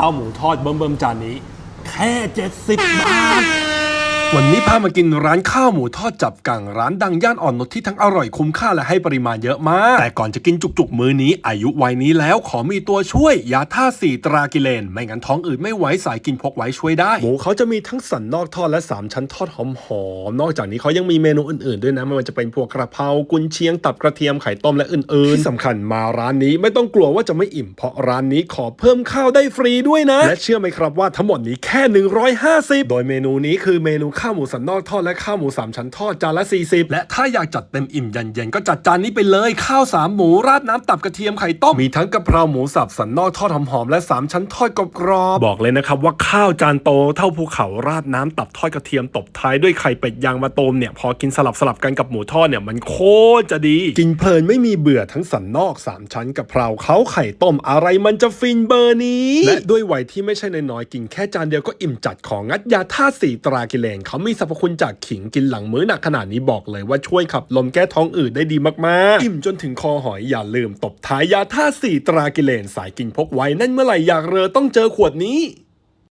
ข้าวหมูทอดเบิ่มๆจานนี้ แค่ 70 บาท วันนี้พามากินร้านข้าวหมูทอดจับกังร้านดังย่านอ่อนนุชที่ทั้งอร่อยคุ้มค่าและให้ปริมาณเยอะมาก แต่ก่อนจะกินจุกๆ มื้อนี้ อายุวัยนี้แล้วขอมีตัวช่วย ยาท่าตุสี่ตรากิเลน ไม่งั้นท้องอืดไม่ไหวสายกินพกไว้ช่วยได้ หมูเขาจะมีทั้งสันนอกทอดและ 3 ชั้นทอดหอมๆ นอกจากนี้เขายังมีเมนูอื่นๆ ด้วยนะ ไม่ว่าจะเป็นพวกกระเพรากุนเชียงตับกระเทียมไข่ต้มและอื่นๆที่สำคัญมาร้านนี้ไม่ต้องกลัวว่าจะไม่อิ่มเพราะร้านนี้ขอเพิ่มข้าวได้ฟรีด้วยนะ และเชื่อไหมครับว่าทั้งหมดนี้แค่ 150 โดยเมนูนี้คือเมนูข้าวหมูสันนอกทอดและข้าวหมูสามชั้นทอดจานละ 40 และถ้าอยากจัดเต็มอิ่มเย็นๆก็จัดจานนี้ไปเลย ข้าวสามหมูราดน้ำตับกระเทียมไข่ต้มมีทั้งกะเพราหมูสับสันนอกทอดหอมๆและสามชั้นทอดกรอบๆบอกเลยนะครับว่าข้าวจานโตเท่าภูเขาราดน้ำตับทอดกระเทียมตบท้ายด้วยไข่เป็ดยางมะตูมเนี่ยพอกินสลับสลับๆกันกับหมูทอดเนี่ยมันโคตรจะดี กินเพลินไม่มีเบื่อทั้งสันนอกสามชั้นกะเพราเขาไข่ต้มอะไรมันจะฟินเบอร์นี้ และด้วยวัยที่ไม่ใช่น้อยๆกินแค่จานเดียวก็อิ่มจัดของงัดยาท่าตุสีตรากิเลนเขามีสรรพคุณจากขิงกินหลังมื้อหนักขนาดนี้บอกเลยว่าช่วยขับลมแก้ท้องอืดได้ดีมากๆ อิ่มจนถึงคอหอยอย่าลืมตบท้ายยาท่าสีตรากิเลนสายกินพกไว้นั่นเมื่อไหร่อยากเรอต้องเจอขวดนี้